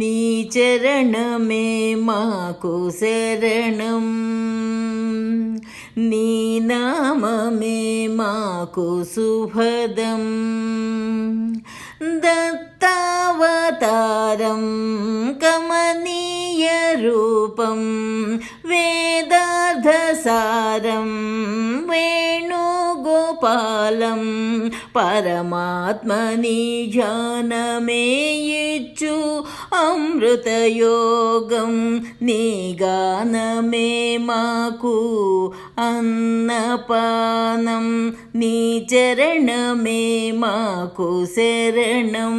నీ చరణమే మాకు శరణం. నీ నామమే మాకు శుభదం దత్తావతారం కమనీయ రూపం. వేదార్థసారం వేణుగోపాలం. పరమాత్మని ధ్యానమే ఇచ్చు. అమృతయోగం నీ గానమే మాకు అన్నపానం. నీ చరణమే మాకు శరణం.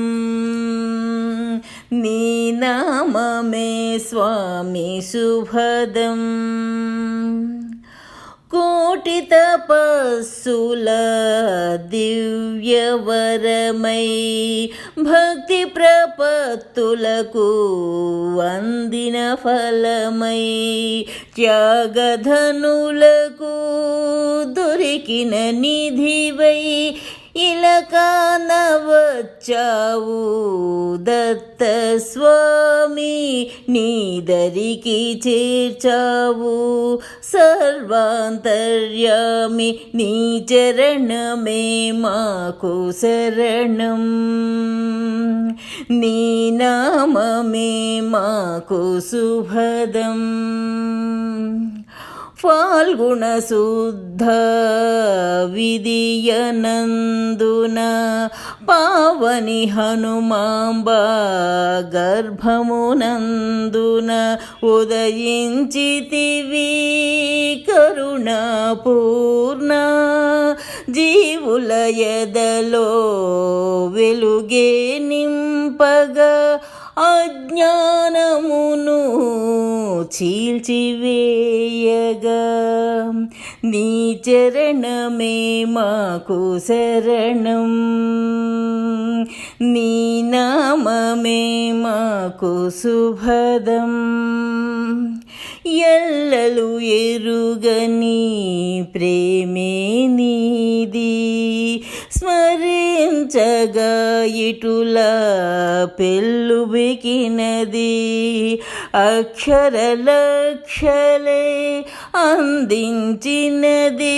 నీ నామమే స్వామి శుభదం కోటి తపస్సుల దివ్యవరమై భక్తి ప్రపత్తులకు అందిన ఫలమై త్యాగధనులకు దొరికిన నిధివై ఇలా కానవచ్చావు దత్త స్వామి నీదరికి చేర్చావు. సర్వాంతర్యామి నీ చరణమే మాకు శరణం. నీ నామమే మాకు శుభదం ఫాల్గుణ శుద్ధ విధియనందున పావని హనుమాంబ గర్భమునందున ఉదయించితివి కరుణాపూర్ణ జీవుల ఎదలో వెలుగే నింపగా అజ్ఞానమును చీల్చివేయగా. నీ చరణమే మాకు శరణం. నీ నామమే మాకు శుభదం ఎల్లలు ఎరుగని ప్రేమి స్మరించగా ఇటుల పెళ్ళు బికినది. అక్షర లక్షలే అందించినది.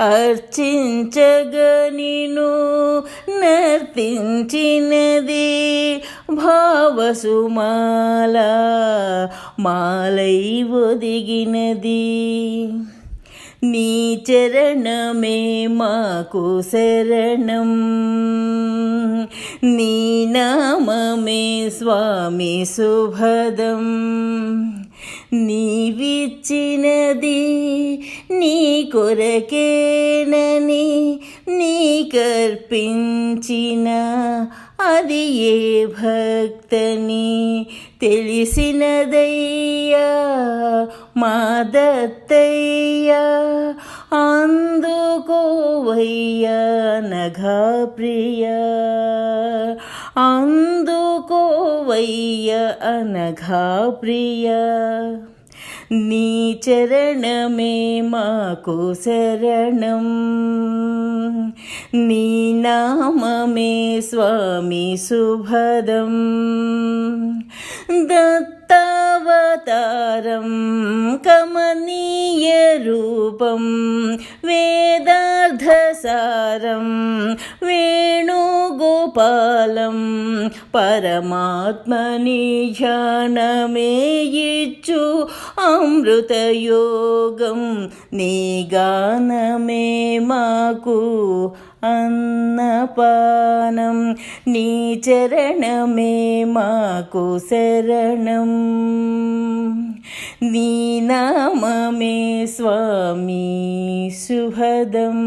అర్చించగా నిను నర్తించినది. భావసుమాల మాలై ఒదిగినది. నీ చరణమే మాకు శరణం. నీ నామమే స్వామి శుభదం నీవిచ్చినది నీ కొరకేనని నీ కర్పించిన ಹಾದಿಯೇ ಭಕ್ತನಿ ತಿಳಿಸಿನದಯ್ಯ ಮಾದತ್ತಯ್ಯ ಅಂದುಕೋವಯ್ಯ ನಘಾಪ್ರಿಯ ಅಂದುಕೋವಯ್ಯ ಅನಘಾಪ್ರಿಯ నీ చరణమే మాకు శరణం. నీ నామమే స్వామి శుభదం అవతారం కమనీయ రూపం వేదార్థసారం వేణుగోపాలం పరమాత్మని ధ్యానమే ఇచ్చు అమృతయోగం నీ గానమే మాకు అన్నపానం నీ చరణమే మాకు శరణం నీ నామమే స్వామి శుభదం